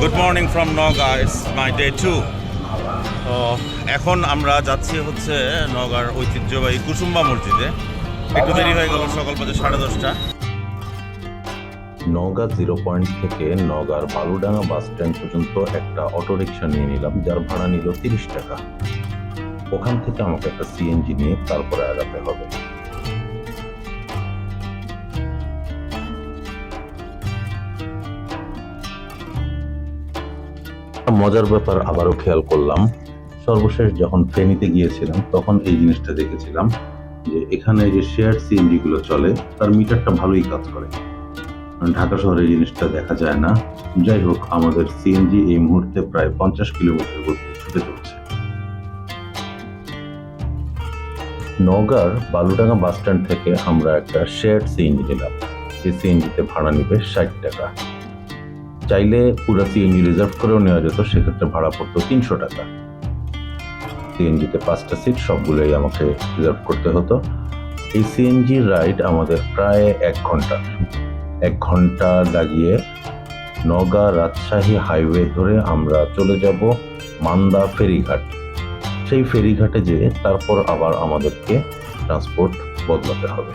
Good morning from Naga it's my day two তো এখন আমরা যাচ্ছি হচ্ছে নগার ঐতিহ্যবাহী কুসুম্বা মসজিদে। একটু দেরি হয়ে গেল সকাল বাজে সাড়ে দশটা। নওগাঁ জিরো পয়েন্ট থেকে নওগাঁর বালুডাঙ্গা বাস স্ট্যান্ড পর্যন্ত একটা অটোরিকশা নিয়ে নিলাম যার ভাড়া নিল তিরিশ টাকা। ওখান থেকে আমাকে একটা সিএনজি নিয়ে তারপরে আগাতে হবে। মজার ব্যাপার আবারও খেয়াল করলাম। সর্বশেষ যখন ফেনীতে গিয়েছিলাম, তখন এই জিনিসটা দেখেছিলাম যে এখানে যে শেয়ার সিএনজি গুলো চলে, তার মিটারটা ভালোই কাজ করে। ঢাকা শহরে এই জিনিসটা দেখা যায় না। যাই হোক, আমাদের সিএনজি এই মুহূর্তে প্রায় পঞ্চাশ কিলোমিটার গতিতে ছুটে চলছে। নওগাঁর বালুডাঙ্গা বাস স্ট্যান্ড থেকে আমরা একটা শেয়ার সিএনজি নিলাম। এই সিএনজিতে ভাড়া নিবে ষাট টাকা। চাইলে পুরো সিএনজি রিজার্ভ করেও নেওয়া যেত, সেক্ষেত্রে ভাড়া পড়তো তিনশো টাকা। সিএনজিতে পাঁচটা সিট সবগুলোই আমাকে রিজার্ভ করতে হতো। এই সিএনজি রাইড আমাদের প্রায় এক ঘণ্টা এক ঘণ্টা লাগিয়ে নওগাঁ রাজশাহী হাইওয়ে ধরে আমরা চলে যাব মান্দা ফেরিঘাট। সেই ফেরিঘাটে যেয়ে তারপর আবার আমাদেরকে ট্রান্সপোর্ট বদলাতে হবে।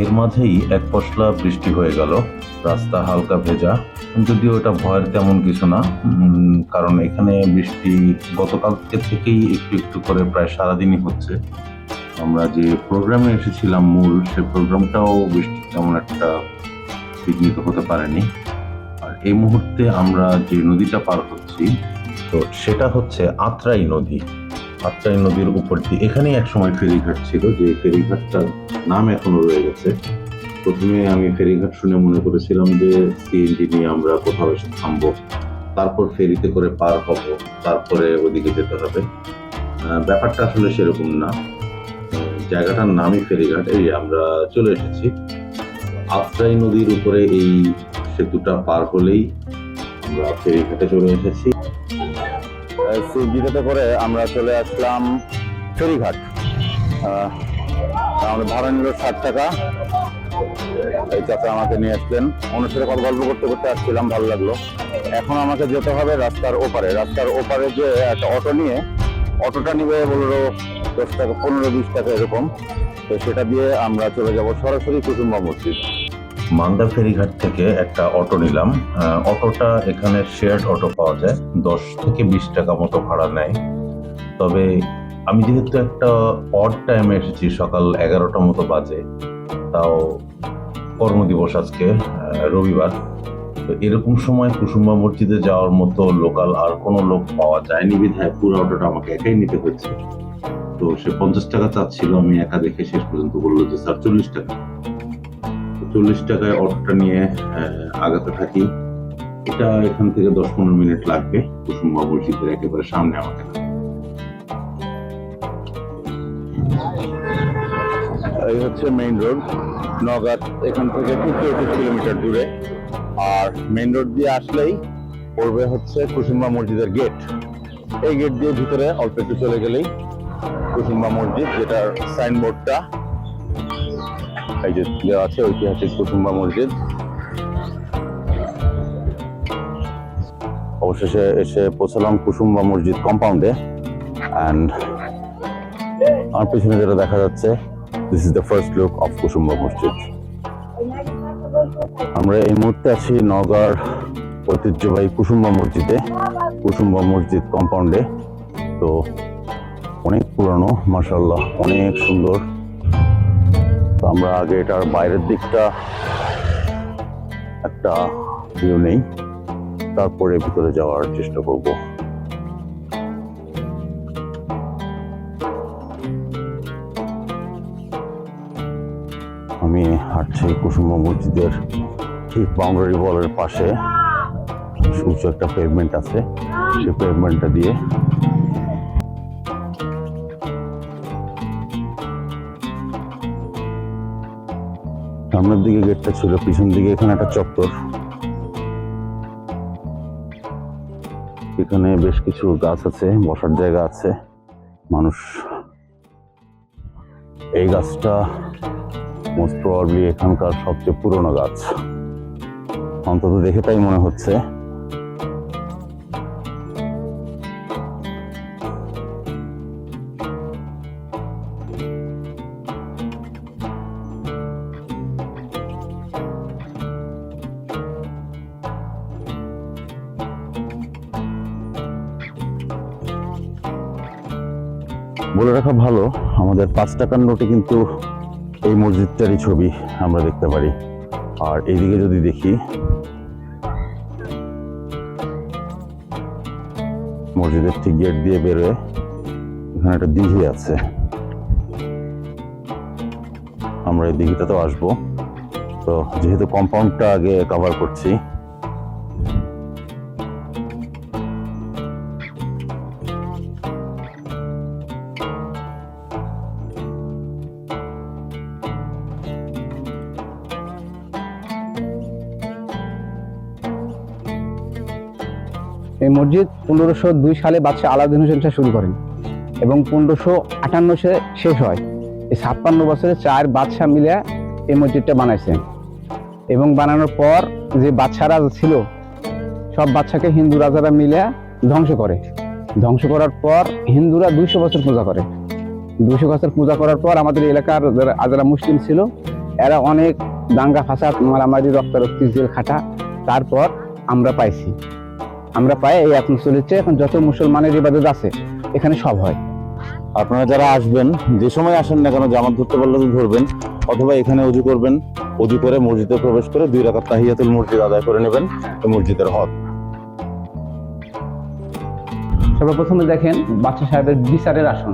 এর মাঝেই এক পশলা বৃষ্টি হয়ে গেল। রাস্তা হালকা ভেজা, যদিও এটা ভয়ের তেমন কিছু না। কারণ এখানে বৃষ্টি গতকালকে থেকেই একটু একটু করে প্রায় সারাদিনই হচ্ছে। আমরা যে প্রোগ্রামে এসেছিলাম মূল সে প্রোগ্রামটাও বৃষ্টি তেমন একটা বিঘ্নিত হতে পারেনি। আর এই মুহূর্তে আমরা যে নদীটা পার হচ্ছি, তো সেটা হচ্ছে আত্রাই নদী। আত্রাই নদীর উপর দিয়ে। এখানেই একসময় ফেরিঘাট ছিল, যে ফেরিঘাটটার নাম এখনও রয়ে গেছে। প্রথমে আমি ফেরিঘাট শুনে মনে করেছিলাম যে সিএনজি নিয়ে আমরা কোথাও এসে থামবো, তারপর ফেরিতে করে পার হব, তারপরে ওদিকে যেতে হবে। ব্যাপারটা আসলে সেরকম না। জায়গাটার নামই ফেরিঘাট, এই আমরা চলে এসেছি। আত্রাই নদীর উপরে এই সেতুটা পার হলেই আমরা ফেরিঘাটে চলে এসেছি। সিজিটাতে করে আমরা চলে আসলাম ফেরিঘাট। আমাদের ভাড়া নিল ষাট টাকা। এই চাচা আমাকে নিয়ে আসলেন। ওনার সাথে কথা গল্প করতে করতে আসছিলাম, ভালো লাগল। এখন আমাকে যেতে হবে রাস্তার ওপারে। রাস্তার ওপারে যে একটা অটো নিয়ে, অটোটা নিবে বলল দশ টাকা, পনেরো, বিশ টাকা এরকম। তো সেটা দিয়ে আমরা চলে যাব সরাসরি কুটুম্বা মসজিদ। মান্দা ফেরিঘাট থেকে একটা অটো নিলাম। অটোটা এখানে শেয়ার্ড অটো পাওয়া যায়। দশ থেকে বিশ টাকা মতো ভাড়া নেয়। তবে আমি যেহেতু একটা অড টাইমে এসেছি, সকাল এগারোটা মতো বাজে, তাও কর্মদিবস আজকে রবিবার। তো এরকম সময় কুসুম্বা মসজিদে যাওয়ার মতো লোকাল আর কোনো লোক পাওয়া যায়নি বিধায় পুরো অটোটা আমাকে একাই নিতে হয়েছে। তো সে পঞ্চাশ টাকা চাচ্ছিল, আমি একা দেখে শেষ পর্যন্ত বলল যে, স্যার, চল্লিশ টাকা। চল্লিশ টাকায় অটোটা নিয়ে আগাতে থাকি। এটা এখান থেকে দশ পনেরো মিনিট লাগবে। কুসুম্বা মসজিদের একেবারে সামনে আমাকে। এই হচ্ছে মেইন রোড নগাঁ এখান থেকে ঠিক পঁচিশ কিলোমিটার দূরে। আর মেইন রোড দিয়ে আসলেই পড়বে হচ্ছে কুসুম্বা মসজিদের গেট এই গেট দিয়ে ভিতরে অল্প একটু চলে গেলেই কুসুম্বা মসজিদ, যেটার সাইনবোর্ডটা এই যে দেওয়া আছে ঐতিহাসিক কুসুম্বা মসজিদ। অবশেষে এসে পৌঁছালাম কুসুম্বা মসজিদ কম্পাউন্ডে অ্যান্ড আমার পিছনে যেটা দেখা যাচ্ছে this is the first look of Kusumba Masjid. আমরা এই মুহূর্তে আছি নগর ঐতিহ্যবাহী কুসুম্বা মসজিদে কুসুম্বা মসজিদ কম্পাউন্ডে তো অনেক পুরানো মাসাল্লাহ অনেক সুন্দর। তো আমরা আগে এটার বাইরের দিকটা একটা ভিউ নেই। তারপরে ভিতরে যাওয়ার চেষ্টা করব। আমি হাঁটছি কুসুম্বা মসজিদের ঠিক বাউন্ডারি বলের পাশে। উঁচু একটা পেভমেন্ট আছে। সেই পেভমেন্টটা দিয়ে সামনের দিকে গেটটা ছিল, পিছন দিকে এখানে একটা চত্বর। এখানে বেশ কিছু গাছ আছে, বসার জায়গা আছে। মানুষ, এই গাছটা মোস্ট প্রবাবলি এখানকার সবচেয়ে পুরনো গাছ। অন্তত দেখে তাই মনে হচ্ছে। বলে রাখা ভালো, আমাদের পাঁচ টাকার নোটে কিন্তু এই মসজিদটারই ছবি আমরা দেখতে পারি। আর এইদিকে যদি দেখি, মসজিদের ঠিক গেট দিয়ে বেরোয়, এখানে একটা দিঘি আছে। আমরা এই দিঘিটাতেও আসব। তো যেহেতু কম্পাউন্ডটা আগে কভার করছি এই মসজিদ পনেরোশো দুই সালে বাদশাহ আলাউদ্দিন হোসেন শাহ শুরু করেন এবং পনেরোশো আটান্ন সালে শেষ হয়। এই ছাপ্পান্ন বছরে চার বাদশাহ মিলে এই মসজিদটা বানাইছেন এবং বানানোর পর যে বাদশারা ছিল, সব বাদশাকে হিন্দু রাজারা মিলে ধ্বংস করে। ধ্বংস করার পর হিন্দুরা দুইশো বছর পূজা করে। দুইশো বছর পূজা করার পর আমাদের এলাকার যারা মুসলিম ছিল, এরা অনেক দাঙ্গা ফাসাদ, মারামারি, রক্তারক্তি, জেল খাটা, তারপর আমরা পাইছি। আমরা পাই এই এখন চলেছে এখন যত মুসলমানের ইবাদত আছে এখানে সব হয়। আপনারা যারা আসবেন যে সময় আসেন না কেন জামাত ধরতে পারলে তো ধরবেন অথবা এখানে উজু করবেন উজু করে মসজিদে প্রবেশ করে দুই রাকাত তাহিয়াতুল মসজিদ আদায় করে নেবেন মসজিদের হক। সর্বপ্রথমে দেখেন বাদশা সাহেবের বিচারের আসন।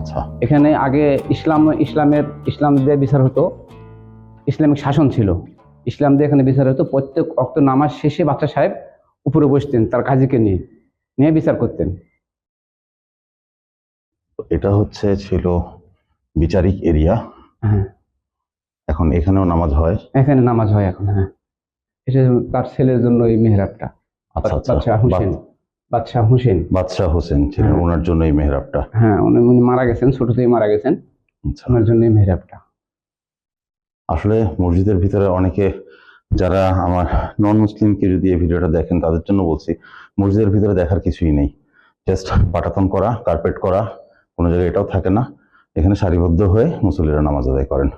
আচ্ছা। এখানে আগে ইসলাম ইসলামের ইসলাম দিয়ে বিচার হতো ইসলামিক শাসন ছিল। ইসলাম দিয়ে এখানে বিচার হতো প্রত্যেক অক্ত নামাজ শেষে বাচ্চা সাহেব উপরে বসতেন তার কাজীকে নিয়ে নিয়ে বিচার করতেন। এটা হচ্ছে ছিল বিচারিক এরিয়া। হ্যাঁ। এখন এখানেও নামাজ হয়? এখানে নামাজ হয় এখন হ্যাঁ। এটা তার ছেলের জন্য এই মেহরাবটা। আচ্ছা আচ্ছা। বাদশাহ হুসেন বাদশাহ হুসেন। বাদশাহ হোসেন ছিলেন হ্যাঁ। ওনার জন্য এই মেহরাবটা। হ্যাঁ উনি উনি মারা গেছেন ছোটতেই মারা গেছেন। আচ্ছা। ওনার জন্য এই মেহরাবটা। আসলে মসজিদের ভিতরে অনেকে যারা আমার নন মুসলিমকে যদি এই ভিডিওটা দেখেন তাদের জন্য বলছি মসজিদের ভিতরে দেখার কিছুই নেই। জাস্ট পাটাতন করা কার্পেট করা কোনো জায়গায় এটাও থাকে না। এখানে সারিবদ্ধ হয়ে মুসল্লিরা নামাজ আদায় করেন।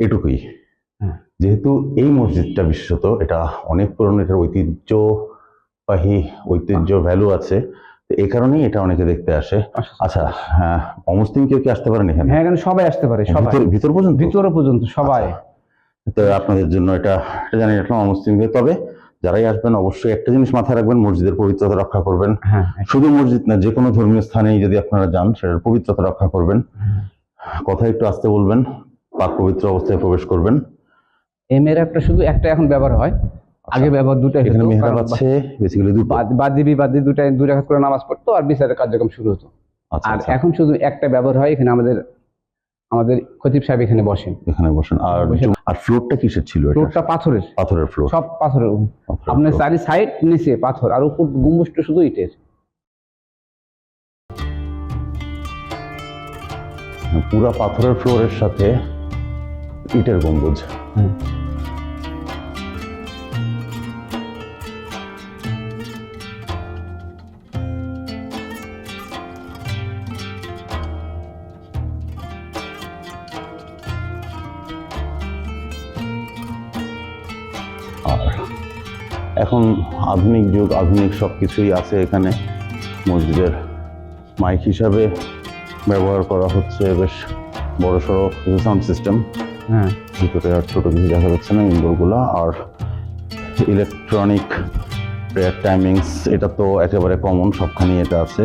এটুকুই। হ্যাঁ। যেহেতু এই মসজিদটা বিশেষত এটা অনেক পুরনো এটার ঐতিহ্যবাহী ঐতিহ্য ভ্যালু আছে। তো এই কারণেই এটা অনেকে দেখতে আসে। আচ্ছা। হ্যাঁ অমুসলিম কেউ কি আসতে পারেন এখানে? হ্যাঁ এখানে সবাই আসতে পারে সবাই। ভিতর- ভিতর পর্যন্ত? ভিতরে পর্যন্ত সবাই। তো আপনাদের জন্য এটা এটা জানি রাখলাম অমুসলিমকে তবে যারাই আসবেন অবশ্যই একটা জিনিস মাথায় রাখবেন মসজিদের পবিত্রতা রক্ষা করবেন। হ্যাঁ শুধু মসজিদ না যে কোনো ধর্মীয় স্থানেই যদি আপনারা যান সেটার পবিত্রতা রক্ষা করবেন। কথা একটু আসতে বলবেন পাক পবিত্র অবস্থায় প্রবেশ করবেন। এই মেহরাবটা শুধু একটা এখন ব্যবহার হয়। আগে ব্যবহার দুটাই এখানে মেহরাব আছে বেসিক্যালি দুটো। বাদ- বাদি বিবাদি দুটাই দুই রাখাত করে নামাজ পড়তো আর বিচারের কার্যক্রম শুরু হতো। আচ্ছা আর আচ্ছা, এখন শুধু একটা ব্যবহার হয় এখানে আমাদের আমাদের খতিব সাহেব এখানে বসেন। এখানে বসেন। আর আর ফ্লোরটা কিসের ছিল এটা? পাথরের। পাথরের ফ্লোর। সব পাথরের আপনার চারি সাইড নিচে পাথর আর উপর গম্বুজটা শুধু ইটের। পুরা পাথরের ফ্লোরের সাথে ইটের গম্বুজ। হুম। এখন আধুনিক যুগ আধুনিক সব কিছুই আছে এখানে। মসজিদের মাইক হিসাবে ব্যবহার করা হচ্ছে বেশ বড় সড়ো কিছু সাউন্ড সিস্টেম হ্যাঁ। ভিতরে আর ছোটো কিছু দেখা যাচ্ছে না ইনডোরগুলো আর ইলেকট্রনিক প্রেয়ার টাইমিংস এটা তো একেবারে কমন সবখানেই এটা আছে।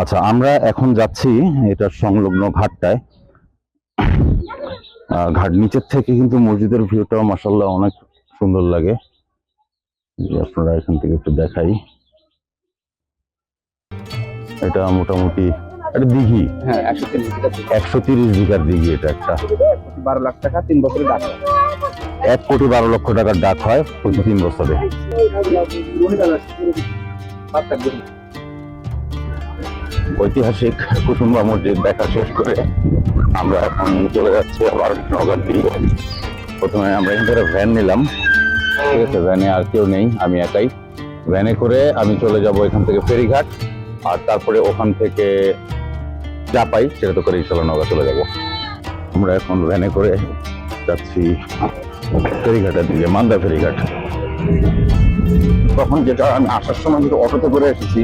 আচ্ছা আমরা এখন যাচ্ছি এটার সংলগ্ন ঘাটটায়। ঘাট নিচের থেকে কিন্তু মসজিদের ভিউটাও মাসাল্লাহ অনেক সুন্দর লাগে। আপনারা এখান থেকে একটু দেখাই। এটা মোটামুটি একটা দিঘি। হ্যাঁ একশো তিরিশ একশো তিরিশ বিঘার দিঘি এটা একটা। বারো লাখ টাকা তিন বছরের টাকা এক কোটি বারো লক্ষ টাকার ডাক হয় প্রতি তিন বছরে। ঐতিহাসিক কুসুম্বা মসজিদ দেখা শেষ করে আমরা এখন চলে যাচ্ছি আবার নগর দিকে প্রথমে আমরা এখান থেকে ভ্যান নিলাম। ঠিক আছে ভ্যানে আর কেউ নেই, আমি একাই। ভ্যানে করে আমি চলে যাব এখান থেকে ফেরিঘাট, আর তারপরে ওখান থেকে যা পাই সেটা তো করে ইনশাল্লাহ নগর চলে যাব। আমরা এখন ভ্যানে করে যাচ্ছি ফেরিঘাটের দিকে, মান্দা ফেরিঘাট। তখন যেটা আমি আসার সময় যেটা অটোতে করে এসেছি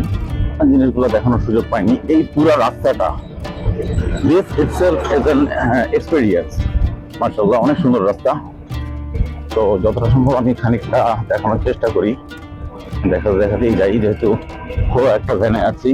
জিনিসগুলো দেখানোর সুযোগ পাইনি। এই পুরো রাস্তাটা this itself is an experience মার্শাল্লাহ অনেক সুন্দর রাস্তা। তো যতটা সম্ভব আমি খানিকটা দেখানোর চেষ্টা করি। দেখা দেখাতেই যাই, যেহেতু খুব একটা ভ্যানে আছি।